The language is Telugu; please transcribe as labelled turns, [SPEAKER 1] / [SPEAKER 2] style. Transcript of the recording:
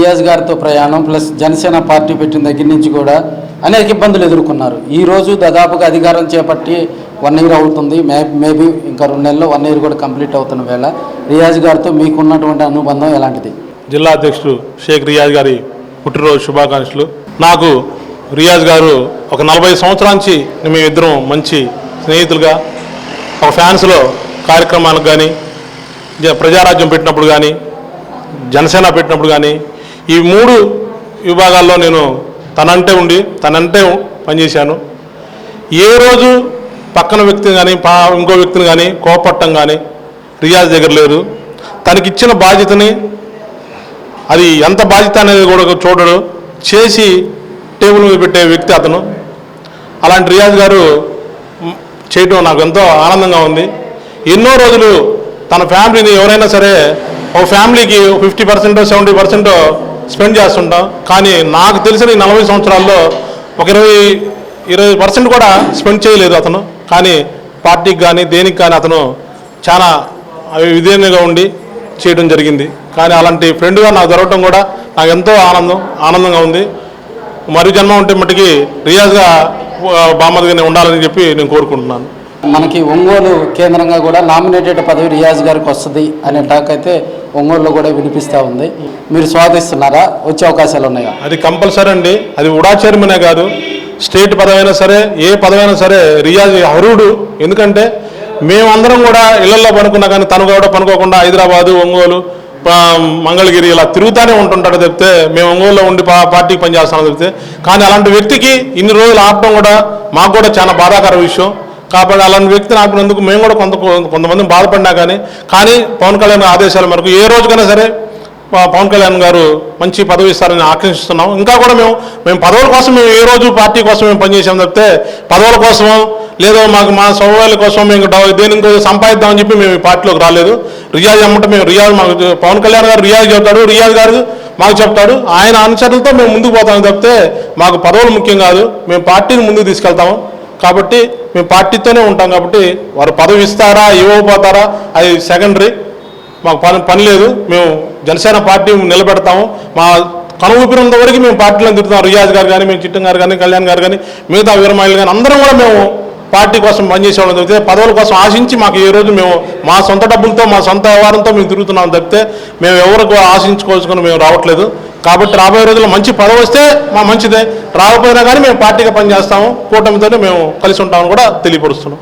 [SPEAKER 1] రియాజ్ గారితో ప్రయాణం ప్లస్ జనసేన పార్టీ పెట్టిన దగ్గర నుంచి కూడా అనేక ఇబ్బందులు ఎదుర్కొన్నారు. ఈరోజు దాదాపుగా అధికారం చేపట్టి వన్ ఇయర్ అవుతుంది. మే మేబీ ఇంకా రెండు నెలల్లో వన్ ఇయర్ కూడా కంప్లీట్ అవుతున్న వేళ రియాజ్ గారితో మీకున్నటువంటి అనుబంధం ఎలాంటిది?
[SPEAKER 2] జిల్లా అధ్యక్షుడు షేక్ రియాజ్ గారి పుట్టినరోజు శుభాకాంక్షలు. నాకు రియాజ్ గారు ఒక నలభై సంవత్సరాల నుంచి మేమిద్దరం మంచి స్నేహితులుగా ఒక ఫ్యాన్స్లో కార్యక్రమాలకు కానీ ప్రజారాజ్యం పెట్టినప్పుడు కానీ జనసేన పెట్టినప్పుడు కానీ ఈ మూడు విభాగాల్లో నేను తనంటే ఉండి తనంటే పనిచేశాను. ఏ రోజు పక్కన వ్యక్తిని కానీ పా ఇంకో వ్యక్తిని కానీ కోపట్టం కానీ రియాజ్ దగ్గర లేదు. తనకిచ్చిన బాధ్యతని అది ఎంత బాధ్యత అనేది కూడా చూడడు. చేసి టేబుల్ మీద పెట్టే వ్యక్తి అతను. అలాంటి రియాజ్ గారు చేయటం నాకు ఎంతో ఆనందంగా ఉంది. ఎన్నో రోజులు తన ఫ్యామిలీని ఎవరైనా సరే ఓ ఫ్యామిలీకి ఫిఫ్టీ పర్సెంటో సెవెంటీ పర్సెంటో స్పెండ్ చేస్తుంటాం. కానీ నాకు తెలిసిన ఈ నలభై సంవత్సరాల్లో ఒక ఇరవై ఇరవై పర్సెంట్ కూడా స్పెండ్ చేయలేదు అతను. కానీ పార్టీకి కానీ దేనికి కానీ అతను చాలా విధేయంగా ఉండి చేయడం జరిగింది. కానీ అలాంటి ఫ్రెండ్గా నాకు దొరకడం కూడా నాకు ఎంతో ఆనందం ఆనందంగా ఉంది. మరి జన్మ ఉంటే మట్టుకి రియాజ్గా బామ్మదిగానే ఉండాలని చెప్పి నేను కోరుకుంటున్నాను.
[SPEAKER 1] మనకి ఒంగోలు కేంద్రంగా కూడా నామినేటెడ్ పదవి రియాజ్ గారికి వస్తుంది అనే టాక్ అయితే ఒంగోలులో కూడా వినిపిస్తూ ఉంది. మీరు స్వాదిస్తున్నారా వచ్చే అవకాశాలు ఉన్నాయా?
[SPEAKER 2] అది కంపల్సరీ అండి. అది ఉడా చైర్మనే కాదు. స్టేట్ పదవైనా సరే ఏ పదవైనా సరే రియాజ్ అరుడు ఎందుకంటే మేమందరం కూడా ఇళ్ళలో పనుకున్నా కానీ తను కూడా పనుకోకుండా హైదరాబాదు ఒంగోలు మంగళగిరి ఇలా తిరుగుతూనే ఉంటుంటాడు చెప్తే మేము ఒంగోలులో ఉండి పా పార్టీకి పనిచేస్తామని చెప్తే. కానీ అలాంటి వ్యక్తికి ఇన్ని రోజులు ఆపడం కూడా మాకు కూడా చాలా బాధాకర విషయం. కాబట్టి అలాంటి వ్యక్తిని ఆపినందుకు మేము కూడా కొంత కొంతమంది బాధపడినా కానీ కానీ పవన్ కళ్యాణ్ ఆదేశాల మేరకు ఏ రోజుకైనా సరే పవన్ కళ్యాణ్ గారు మంచి పదవి ఇస్తారని ఆకాంక్షిస్తున్నాం ఇంకా కూడా మేము మేము పదవుల కోసం మేము ఏ రోజు పార్టీ కోసం మేము పనిచేసాం తప్పితే పదవుల కోసమో లేదో మాకు మా సౌకర్యాల కోసం మేము దేని సంపాదిద్దామని చెప్పి మేము ఈ పార్టీలోకి రాలేదు. రియాజ్ అమ్మంటే మేము రియాజ్ మాకు పవన్ కళ్యాణ్ గారు రియాజ్ చెప్తాడు రియాజ్ గారు మాకు చెప్తాడు. ఆయన అనుచరులతో మేము ముందుకు పోతాం తప్పితే మాకు పదవులు ముఖ్యం కాదు. మేము పార్టీని ముందుకు తీసుకెళ్తాము. కాబట్టి మేము పార్టీతోనే ఉంటాం కాబట్టి వారు పదవి ఇస్తారా ఇవ్వకపోతారా అది సెకండరీ మాకు పని పని లేదు. మేము జనసేన పార్టీ నిలబెడతాము. మా కను వరకు మేము పార్టీలో తిరుగుతాం రియాజ్ గారు కానీ మేము చిట్టం గారు కానీ కళ్యాణ్ గారు కానీ మిగతా వీరమాయిలు కానీ అందరం కూడా మేము పార్టీ కోసం పనిచేసేవాళ్ళం తప్పితే పదవుల కోసం ఆశించి మాకు ఈ రోజు మేము మా సొంత డబ్బులతో మా సొంత వ్యవహారంతో మేము తిరుగుతున్నాం తప్పితే మేము ఎవరికి ఆశించుకోవాల్సుకొని మేము రావట్లేదు. కాబట్టి రాబోయే రోజుల్లో మంచి పదవి వస్తే మా మంచిదే. రాకపోయినా కానీ మేము పార్టీగా పనిచేస్తాము. కూటమితోనే మేము కలిసి ఉంటామని కూడా తెలియపరుస్తున్నాం.